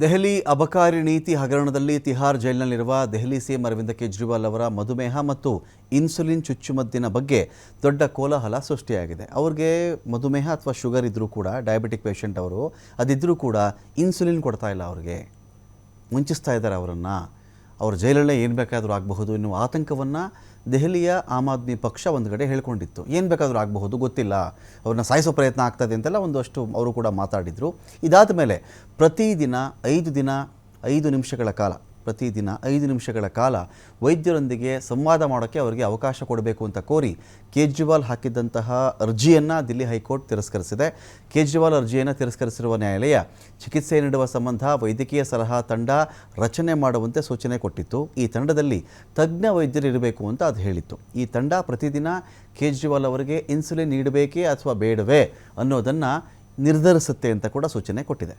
ದೆಹಲಿ ಅಬಕಾರಿ ನೀತಿ ಹಗರಣದಲ್ಲಿ ತಿಹಾರ್ ಜೈಲಿನಲ್ಲಿರುವ ದೆಹಲಿ ಸಿಎಂ ಅರವಿಂದ ಕೇಜ್ರಿವಾಲ್ ಅವರ ಮಧುಮೇಹ ಮತ್ತು ಇನ್ಸುಲಿನ್ ಚುಚ್ಚುಮದ್ದಿನ ಬಗ್ಗೆ ದೊಡ್ಡ ಕೋಲಾಹಲ ಸೃಷ್ಟಿಯಾಗಿದೆ. ಅವ್ರಿಗೆ ಮಧುಮೇಹ ಅಥವಾ ಶುಗರ್ ಇದ್ದರೂ ಕೂಡ ಡಯಾಬಿಟಿಕ್ ಪೇಷಂಟ್ ಅವರು ಅದಿದ್ದರೂ ಕೂಡ ಇನ್ಸುಲಿನ್ ಕೊಡ್ತಾ ಇಲ್ಲ ಅವ್ರಿಗೆ. ಮುಂಚಿಸ್ತಾ ಇದ್ದಾರೆ ಅವರನ್ನು. ಅವ್ರ ಜೈಲಲ್ಲೇ ಏನು ಬೇಕಾದರೂ ಆಗಬಹುದು ಎನ್ನುವ ಆತಂಕವನ್ನು ದೆಹಲಿಯ ಆಮ್ ಆದ್ಮಿ ಪಕ್ಷ ಒಂದು ಕಡೆ ಹೇಳ್ಕೊಂಡಿತ್ತು. ಏನು ಬೇಕಾದರೂ ಆಗಬಹುದು, ಗೊತ್ತಿಲ್ಲ. ಅವ್ರನ್ನ ಸಾಯಿಸೋ ಪ್ರಯತ್ನ ಆಗ್ತದೆ ಅಂತೆಲ್ಲ ಒಂದಷ್ಟು ಅವರು ಕೂಡ ಮಾತಾಡಿದರು. ಇದಾದ ಮೇಲೆ ಪ್ರತಿದಿನ ಐದು ದಿನ, ಐದು ನಿಮಿಷಗಳ ಕಾಲ ಪ್ರತಿದಿನ ಐದು ನಿಮಿಷಗಳ ಕಾಲ ವೈದ್ಯರೊಂದಿಗೆ ಸಂವಾದ ಮಾಡೋಕ್ಕೆ ಅವರಿಗೆ ಅವಕಾಶ ಕೊಡಬೇಕು ಅಂತ ಕೋರಿ ಕೇಜ್ರಿವಾಲ್ ಹಾಕಿದ್ದಂತಹ ಅರ್ಜಿಯನ್ನು ದಿಲ್ಲಿ ಹೈಕೋರ್ಟ್ ತಿರಸ್ಕರಿಸಿದೆ. ಕೇಜ್ರಿವಾಲ್ ಅರ್ಜಿಯನ್ನು ತಿರಸ್ಕರಿಸಿರುವ ನ್ಯಾಯಾಲಯ ಚಿಕಿತ್ಸೆ ನೀಡುವ ಸಂಬಂಧ ವೈದ್ಯಕೀಯ ಸಲಹಾ ತಂಡ ರಚನೆ ಮಾಡುವಂತೆ ಸೂಚನೆ ಕೊಟ್ಟಿತ್ತು. ಈ ತಂಡದಲ್ಲಿ ತಜ್ಞ ವೈದ್ಯರು ಇರಬೇಕು ಅಂತ ಅದು ಹೇಳಿತ್ತು. ಈ ತಂಡ ಪ್ರತಿದಿನ ಕೇಜ್ರಿವಾಲ್ ಅವರಿಗೆ ಇನ್ಸುಲಿನ್ ನೀಡಬೇಕೇ ಅಥವಾ ಬೇಡವೇ ಅನ್ನೋದನ್ನು ನಿರ್ಧರಿಸುತ್ತೆ ಅಂತ ಕೂಡ ಸೂಚನೆ ಕೊಟ್ಟಿದೆ.